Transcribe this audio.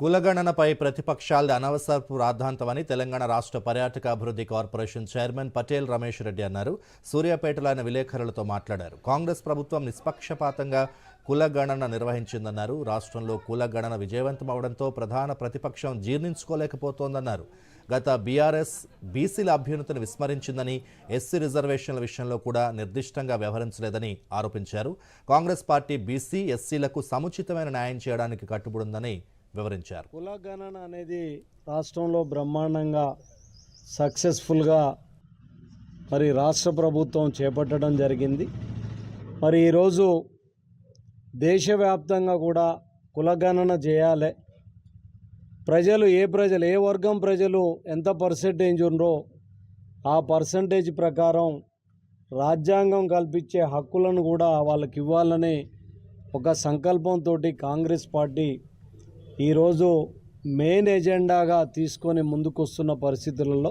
కులగణనపై ప్రతిపక్షాలది అనవసరపు రాద్ధాంతమని తెలంగాణ రాష్ట్ర పర్యాటక అభివృద్ధి కార్పొరేషన్ చైర్మన్ పటేల్ రమేష్ రెడ్డి అన్నారు. సూర్యాపేటలో ఆయన విలేకరులతో మాట్లాడారు. కాంగ్రెస్ ప్రభుత్వం నిష్పక్షపాతంగా కులగణన నిర్వహించిందన్నారు. రాష్ట్రంలో కులగణన విజయవంతం అవడంతో ప్రధాన ప్రతిపక్షం జీర్ణించుకోలేకపోతోందన్నారు. గత బీఆర్ఎస్ బీసీల అభ్యున్నతను విస్మరించిందని ఎస్సీ రిజర్వేషన్ల విషయంలో కూడా నిర్దిష్టంగా వ్యవహరించలేదని ఆరోపించారు. కాంగ్రెస్ పార్టీ బీసీ ఎస్సీలకు సముచితమైన న్యాయం చేయడానికి కట్టుబడుందని వివరించారు. కులగణన అనేది రాష్ట్రంలో బ్రహ్మాండంగా సక్సెస్ఫుల్గా మరి రాష్ట్ర ప్రభుత్వం చేపట్టడం జరిగింది. మరి ఈరోజు దేశవ్యాప్తంగా కూడా కులగణన చేయాలి. ప్రజలు ఏ ప్రజలు ఏ వర్గం ప్రజలు ఎంత పర్సెంటేజ్ ఉందో ఆ పర్సంటేజ్ ప్రకారం రాజ్యాంగం కల్పించే హక్కులను కూడా వాళ్ళకి ఇవ్వాలని ఒక సంకల్పంతో కాంగ్రెస్ పార్టీ ఈరోజు మెయిన్ ఎజెండాగా తీసుకొని ముందుకొస్తున్న పరిస్థితులలో